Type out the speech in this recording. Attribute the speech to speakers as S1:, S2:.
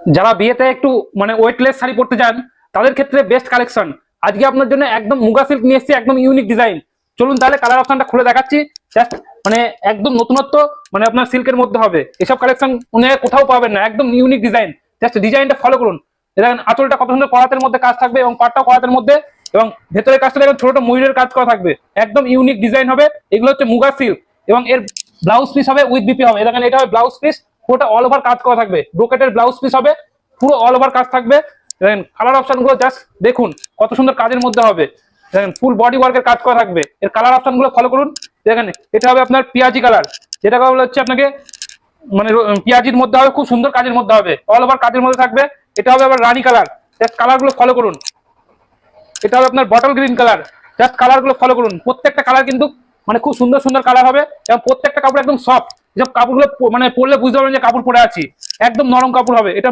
S1: যারা বিয়েতে একটু মানে ওয়েটলেস শাড়ি পরতে চান তাদের ক্ষেত্রে বেস্ট কালেকশন আজকে আপনার জন্য একদম মুগা সিল্ক নিয়ে এসেছি, একদম ইউনিক ডিজাইন চলুন তাহলে কালার অপশনটা খুলে দেখাচ্ছি। জাস্ট মানে একদম নতুনত্ব মানে আপনার সিল্কের মধ্যে হবে। এসব কালেকশন উনি কোথাও পাবেন না, একদম ইউনিক ডিজাইন জাস্ট ডিজাইনটা ফলো করুন। দেখেন, আঁচলটা কত সুন্দর করাতের মধ্যে কাজ থাকবে এবং পাটটাও করাতের মধ্যে, এবং ভেতরের কাজটা দেখেন ছোট ময়ূরের কাজ করা থাকবে। একদম ইউনিক ডিজাইন হবে। এগুলো হচ্ছে মুগা সিল্ক এবং এর ব্লাউজ পিস হবে উইথ বিপি হবে। দেখেন, এটা হবে ব্লাউজ পিস পুরোটা অল ওভার কাজ করা থাকবে। ব্রোকেটের ব্লাউজ পিস হবে, পুরো অল ওভার কাজ থাকবে। দেখেন কালার অপশনগুলো জাস্ট দেখুন কত সুন্দর কাজের মধ্যে হবে। দেখেন ফুল বডি ওয়ার্কের কাজ করা থাকবে। এর কালার অপশনগুলো ফলো করুন। দেখেন, এটা হবে আপনার পিয়াজি কালার যেটা বলা হচ্ছে আপনাকে মানে পিয়াজির মধ্যে হবে, খুব সুন্দর কাজের মধ্যে হবে। অল ওভার কাজের মধ্যে থাকবে। এটা হবে আবার রানী কালার জাস্ট কালারগুলো ফলো করুন। এটা হবে আপনার বটল গ্রিন কালার জাস্ট কালারগুলো ফলো করুন। প্রত্যেকটা কালার কিন্তু মানে খুব সুন্দর সুন্দর কালার হবে। এবং প্রত্যেকটা কাপড় একদম সফট যেসব কাপড়গুলো মানে পরলে বুঝতে পারবেন যে কাপড় পরে আছি। একদম নরম কাপড় হবে। এটা